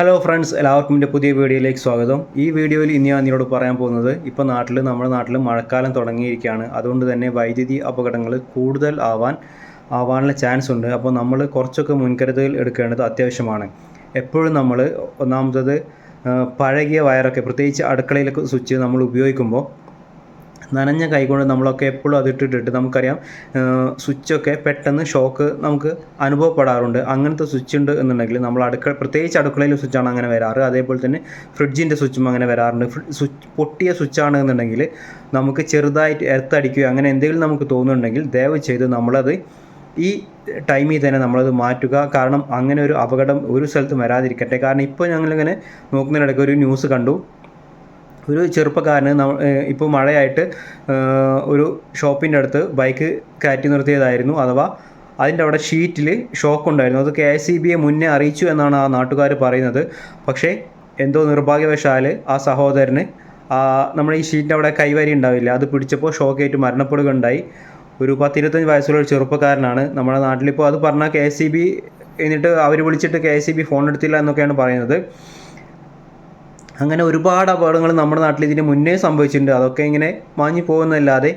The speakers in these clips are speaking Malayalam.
ഹലോ ഫ്രണ്ട്സ് എല്ലാവർക്കും എന്റെ പുതിയ വീഡിയോയിലേക്ക് സ്വാഗതം. ഈ വീഡിയോയിൽ ഇനി ഞാൻ നിന്നോട് പറയാൻ പോകുന്നത് ഇപ്പോൾ നാട്ടിൽ നമ്മുടെ നാട്ടിൽ മഴക്കാലം തുടങ്ങിയിരിക്കുകയാണ്. അതുകൊണ്ട് തന്നെ വൈദ്യുതി അപകടങ്ങൾ കൂടുതൽ ആവാൻ ആവാനുള്ള ചാൻസ് ഉണ്ട്. അപ്പോൾ നമ്മൾ കുറച്ചൊക്കെ മുൻകരുതലുകൾ എടുക്കേണ്ടത് അത്യാവശ്യമാണ്. എപ്പോഴും നമ്മൾ ഒന്നാമത്തത് പഴകിയ വയറൊക്കെ പ്രത്യേകിച്ച് അടുക്കളയിലൊക്കെ സ്വിച്ച് നമ്മൾ ഉപയോഗിക്കുമ്പോൾ നനഞ്ഞ കൈകൊണ്ട് നമ്മളൊക്കെ എപ്പോഴും അത് ഇട്ടിട്ടിട്ട് നമുക്കറിയാം സ്വിച്ചൊക്കെ പെട്ടെന്ന് ഷോക്ക് നമുക്ക് അനുഭവപ്പെടാറുണ്ട്. അങ്ങനത്തെ സ്വിച്ച് ഉണ്ട് എന്നുണ്ടെങ്കിൽ നമ്മൾ അടുക്കള പ്രത്യേകിച്ച് അടുക്കളയിലെ സ്വിച്ചാണ് അങ്ങനെ വരാറ്. അതേപോലെ തന്നെ ഫ്രിഡ്ജിന്റെ സ്വിച്ചും അങ്ങനെ വരാറുണ്ട്. സ്വിച്ച് പൊട്ടിയ സ്വിച്ചാണ് എന്നുണ്ടെങ്കിൽ നമുക്ക് ചെറുതായിട്ട് എർത്തടിക്കുകയോ അങ്ങനെ എന്തെങ്കിലും നമുക്ക് തോന്നുന്നുണ്ടെങ്കിൽ ദയവ് ചെയ്ത് നമ്മളത് ഈ ടൈമിൽ തന്നെ നമ്മളത് മാറ്റുക. കാരണം അങ്ങനെ ഒരു അപകടം ഒരു സ്ഥലത്തും വരാതിരിക്കട്ടെ. കാരണം ഇപ്പോൾ ഞങ്ങളിങ്ങനെ നോക്കുന്നതിനിടയ്ക്ക് ഒരു ന്യൂസ് കണ്ടു. ഒരു ചെറുപ്പക്കാരന് ഇപ്പോൾ മഴയായിട്ട് ഒരു ഷോപ്പിന്റെ അടുത്ത് ബൈക്ക് കയറ്റി നിർത്തിയതായിരുന്നു. അഥവാ അതിന്റെ അവിടെ ഷീറ്റിൽ ഷോക്ക് ഉണ്ടായിരുന്നു. അത് കെ എസ് സി ബിയെ മുന്നേ അറിയിച്ചു എന്നാണ് ആ നാട്ടുകാർ പറയുന്നത്. പക്ഷേ എന്തോ നിർഭാഗ്യവശാൽ ആ സഹോദരന് നമ്മുടെ ഈ ഷീറ്റിന്റെ അവിടെ കൈവരി ഉണ്ടാവില്ല. അത് പിടിച്ചപ്പോൾ ഷോക്കേറ്റ് മരണപ്പെടുകയുണ്ടായി. ഒരു പത്തിരുപത്തഞ്ച് വയസ്സുള്ള ഒരു ചെറുപ്പക്കാരനാണ് നമ്മുടെ നാട്ടിലിപ്പോൾ അത് പറഞ്ഞാൽ കെ എസ് സി ബി എന്നിട്ട് അവർ വിളിച്ചിട്ട് K S C B phone എടുത്തില്ല എന്നൊക്കെയാണ് പറയുന്നത്. അങ്ങനെ ഒരുപാട് അപകടങ്ങൾ നമ്മുടെ നാട്ടിൽ ഇതിന് മുന്നേ സംഭവിച്ചിട്ടുണ്ട്. അതൊക്കെ ഇങ്ങനെ മാഞ്ഞു പോകുന്നതല്ലാതെ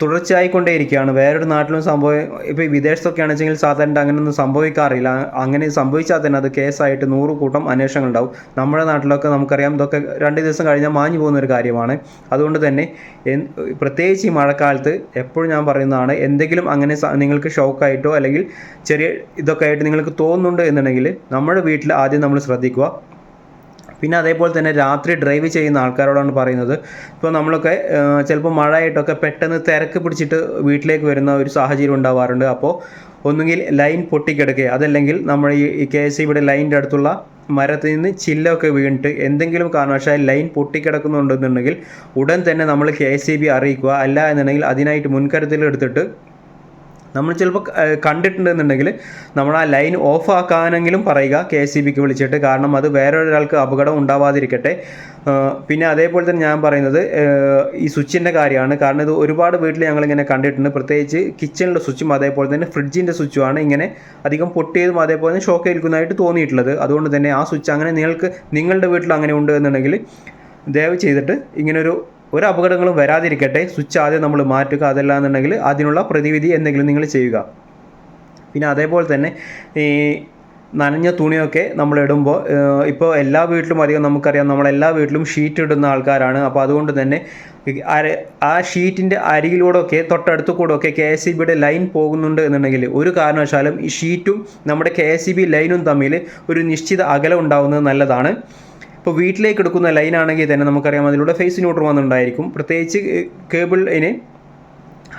തുടർച്ചയായിക്കൊണ്ടേയിരിക്കുകയാണ്. വേറൊരു നാട്ടിലും സംഭവം ഇപ്പോൾ വിദേശത്തൊക്കെ ആണെന്നുവെച്ചെങ്കിൽ സാധാരണ അങ്ങനെയൊന്നും സംഭവിക്കാറില്ല. അങ്ങനെ സംഭവിച്ചാൽ തന്നെ അത് കേസായിട്ട് നൂറ് കൂട്ടം അന്വേഷണങ്ങൾ ഉണ്ടാവും നമ്മുടെ നാട്ടിലൊക്കെ നമുക്കറിയാം ഇതൊക്കെ രണ്ട് ദിവസം കഴിഞ്ഞാൽ മാഞ്ഞു പോകുന്ന ഒരു കാര്യമാണ്. അതുകൊണ്ട് തന്നെ പ്രത്യേകിച്ച് ഈ മഴക്കാലത്ത് എപ്പോഴും ഞാൻ പറയുന്നതാണ് എന്തെങ്കിലും അങ്ങനെ നിങ്ങൾക്ക് ഷോക്കായിട്ടോ അല്ലെങ്കിൽ ചെറിയ ഇതൊക്കെ ആയിട്ട് നിങ്ങൾക്ക് തോന്നുന്നുണ്ട് എന്നുണ്ടെങ്കിൽ നമ്മുടെ വീട്ടിൽ ആദ്യം നമ്മൾ ശ്രദ്ധിക്കുക. പിന്നെ അതേപോലെ തന്നെ രാത്രി ഡ്രൈവ് ചെയ്യുന്ന ആൾക്കാരോടാണ് പറയുന്നത്. ഇപ്പോൾ നമ്മളൊക്കെ ചിലപ്പോൾ മഴയായിട്ടൊക്കെ പെട്ടെന്ന് തിരക്ക് പിടിച്ചിട്ട് വീട്ടിലേക്ക് വരുന്ന ഒരു സാഹചര്യം ഉണ്ടാവാറുണ്ട്. അപ്പോൾ ഒന്നുകിൽ ലൈൻ പൊട്ടിക്കിടക്കുക അതല്ലെങ്കിൽ നമ്മൾ ഈ കെ എസ് ഇവിടെ ലൈനിന്റെ അടുത്തുള്ള മരത്തിൽ നിന്ന് ചില്ലൊക്കെ വീണിട്ട് എന്തെങ്കിലും കാരണവശാൽ ലൈൻ പൊട്ടിക്കിടക്കുന്നുണ്ടെന്നുണ്ടെങ്കിൽ ഉടൻ തന്നെ നമ്മൾ കെ എസ് അറിയിക്കുക. അല്ല എന്നുണ്ടെങ്കിൽ അതിനായിട്ട് മുൻകരുതൽ എടുത്തിട്ട് നമ്മൾ ചിലപ്പോൾ കണ്ടിട്ടുണ്ടെന്നുണ്ടെങ്കിൽ നമ്മൾ ആ ലൈൻ ഓഫ് ആക്കാനെങ്കിലും പറയുക കെ എസ് സി ബിക്ക് വിളിച്ചിട്ട്. കാരണം അത് വേറൊരാൾക്ക് അപകടം ഉണ്ടാവാതിരിക്കട്ടെ. പിന്നെ അതേപോലെ തന്നെ ഞാൻ പറയുന്നത് ഈ സ്വിച്ചിന്റെ കാര്യമാണ്. കാരണം ഇത് ഒരുപാട് വീട്ടിൽ ഞങ്ങളിങ്ങനെ കണ്ടിട്ടുണ്ട്. പ്രത്യേകിച്ച് കിച്ചണിലെ സ്വിച്ചും അതേപോലെ തന്നെ ഫ്രിഡ്ജിന്റെ സ്വിച്ചുമാണ് ഇങ്ങനെ അധികം പൊട്ടിയതും അതേപോലെ തന്നെ ഷോക്ക് ഏൽക്കുന്നതായിട്ട് തോന്നിയിട്ടുള്ളത്. അതുകൊണ്ട് തന്നെ ആ സ്വിച്ച് അങ്ങനെ നിങ്ങൾക്ക് നിങ്ങളുടെ വീട്ടിൽ അങ്ങനെ ഉണ്ട് എന്നുണ്ടെങ്കിൽ ദയവ് ചെയ്തിട്ട് ഇങ്ങനൊരു ഒരു അപകടങ്ങളും വരാതിരിക്കട്ടെ. സ്വിച്ച് ആദ്യം നമ്മൾ മാറ്റുക അതല്ല എന്നുണ്ടെങ്കിൽ അതിനുള്ള പ്രതിവിധി എന്തെങ്കിലും നിങ്ങൾ ചെയ്യുക. പിന്നെ അതേപോലെ തന്നെ ഈ നനഞ്ഞ തുണിയൊക്കെ നമ്മൾ ഇടുമ്പോൾ ഇപ്പോൾ എല്ലാ വീട്ടിലും അധികം നമുക്കറിയാം നമ്മളെല്ലാ വീട്ടിലും ഷീറ്റ് ഇടുന്ന ആൾക്കാരാണ്. അപ്പോൾ അതുകൊണ്ട് തന്നെ ആ ഷീറ്റിന്റെ അരികിലൂടെയൊക്കെ തൊട്ടടുത്ത് കൂടെ ഒക്കെ കെ എസ് സി ബിയുടെ ലൈൻ പോകുന്നുണ്ട് എന്നുണ്ടെങ്കിൽ ഒരു കാരണവശാലും ഈ ഷീറ്റും നമ്മുടെ കെ എസ് സി ബി ലൈനും തമ്മിൽ ഒരു നിശ്ചിത അകലം ഉണ്ടാകുന്നത് നല്ലതാണ്. ഇപ്പോൾ വീട്ടിലേക്ക് എടുക്കുന്ന ലൈൻ ആണെങ്കിൽ തന്നെ നമുക്കറിയാം അതിലൂടെ ഫേസ് ന്യൂട്രൽ വന്നിട്ടുണ്ടായിരിക്കും. പ്രത്യേകിച്ച് കേബിളിന്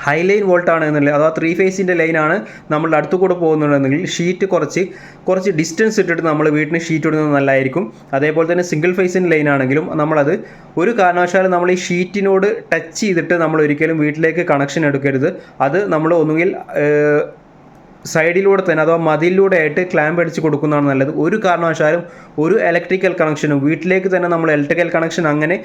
ഹൈ ലൈൻ വോൾട്ട് ആണ് എന്നുള്ളത് അഥവാ ത്രീ ഫേസിന്റെ ലൈനാണ് നമ്മളുടെ അടുത്ത് കൂടെ പോകുന്നുണ്ടെങ്കിൽ ഷീറ്റ് കുറച്ച് കുറച്ച് ഡിസ്റ്റൻസ് ഇട്ടിട്ട് നമ്മൾ വീട്ടിന് ഷീറ്റ് ഇടുന്നത് നല്ലതായിരിക്കും. അതേപോലെ തന്നെ സിംഗിൾ ഫേസിന്റെ ലൈൻ ആണെങ്കിലും നമ്മളത് ഒരു കാരണവശാലും നമ്മൾ ഈ ഷീറ്റിനോട് ടച്ച് ചെയ്തിട്ട് നമ്മൾ ഒരിക്കലും വീട്ടിലേക്ക് കണക്ഷൻ എടുക്കരുത്. അത് നമ്മൾ ഒന്നുകിൽ സൈഡിലൂടെ തന്നെ അഥവാ മതിലിലൂടെ ആയിട്ട് ക്ലാമ്പ് അടിച്ച് കൊടുക്കുന്നതാണ് നല്ലത്. ഒരു കാരണവശാലും ഒരു ഇലക്ട്രിക്കൽ കണക്ഷനും വീട്ടിലേക്ക് തന്നെ നമ്മൾ ഇലക്ട്രിക്കൽ കണക്ഷൻ അങ്ങനെ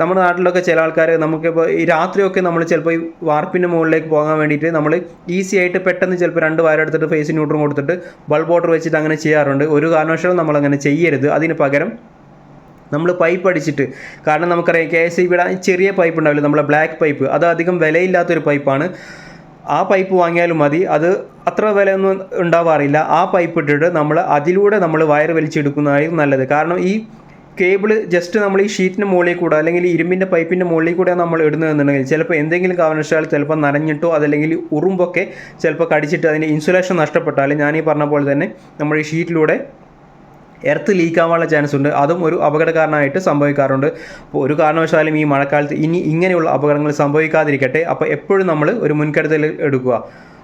നമ്മുടെ നാട്ടിലൊക്കെ ചില ആൾക്കാർ നമുക്കിപ്പോൾ ഈ രാത്രിയൊക്കെ നമ്മൾ ചിലപ്പോൾ ഈ വാർപ്പിന്റെ മുകളിലേക്ക് പോകാൻ വേണ്ടിയിട്ട് നമ്മൾ ഈസി ആയിട്ട് പെട്ടെന്ന് ചിലപ്പോൾ രണ്ട് വയർ എടുത്തിട്ട് ഫേസ് ന്യൂട്രും കൊടുത്തിട്ട് ബൾബ് വാട്ടർ വെച്ചിട്ട് അങ്ങനെ ചെയ്യാറുണ്ട്. ഒരു കാരണവശാലും നമ്മൾ അങ്ങനെ ചെയ്യരുത്. അതിന് പകരം നമ്മൾ പൈപ്പ് അടിച്ചിട്ട് കാരണം നമുക്കറിയാം കെ എസ് ചെറിയ പൈപ്പ് ഉണ്ടാവില്ല നമ്മളെ ബ്ലാക്ക് പൈപ്പ് അത് അധികം വിലയില്ലാത്തൊരു പൈപ്പാണ് ആ പൈപ്പ് വാങ്ങിയാലും മതി. അത് അത്ര വിലയൊന്നും ഉണ്ടാവാറില്ല. ആ പൈപ്പ് ഇട്ടിട്ട് നമ്മൾ അതിലൂടെ നമ്മൾ വയർ വലിച്ചെടുക്കുന്നതായിരിക്കും നല്ലത്. കാരണം ഈ കേബിൾ ജസ്റ്റ് നമ്മൾ ഈ ഷീറ്റിന്റെ മുകളിൽ കൂടെ അല്ലെങ്കിൽ ഇരുമ്പിന്റെ പൈപ്പിന്റെ മുകളിൽ കൂടെ നമ്മൾ ഇടുന്നതെന്നുണ്ടെങ്കിൽ ചിലപ്പോൾ എന്തെങ്കിലും കാരണവശാൽ ചിലപ്പോൾ നനഞ്ഞിട്ടോ അതല്ലെങ്കിൽ ഉറുമ്പൊക്കെ ചിലപ്പോൾ കടിച്ചിട്ട് അതിന്റെ ഇൻസുലേഷൻ നഷ്ടപ്പെട്ടാൽ ഞാൻ ഈ പറഞ്ഞ പോലെ തന്നെ നമ്മൾ ഈ ഷീറ്റിലൂടെ എർത്ത് ലീക്ക് ആവാനുള്ള ചാൻസ് ഉണ്ട്. അതും ഒരു അപകടകാരണമായിട്ട് സംഭവിക്കാറുണ്ട്. അപ്പോൾ ഒരു കാരണവശാലും ഈ മഴക്കാലത്ത് ഇനി ഇങ്ങനെയുള്ള അപകടങ്ങൾ സംഭവിക്കാതിരിക്കട്ടെ. അപ്പോൾ എപ്പോഴും നമ്മൾ ഒരു മുൻകരുതൽ എടുക്കുക.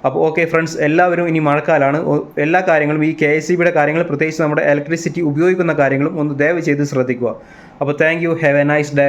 അപ്പോൾ ഓക്കെ ഫ്രണ്ട്സ് എല്ലാവരും ഇനി മഴക്കാലാണ്. എല്ലാ കാര്യങ്ങളും ഈ കെ എസ് ബിയുടെ കാര്യങ്ങൾ പ്രത്യേകിച്ച് നമ്മുടെ ഇലക്ട്രിസിറ്റി ഉപയോഗിക്കുന്ന കാര്യങ്ങളും ഒന്ന് ദയവ് ചെയ്ത് ശ്രദ്ധിക്കുക. അപ്പോൾ thank you have a nice day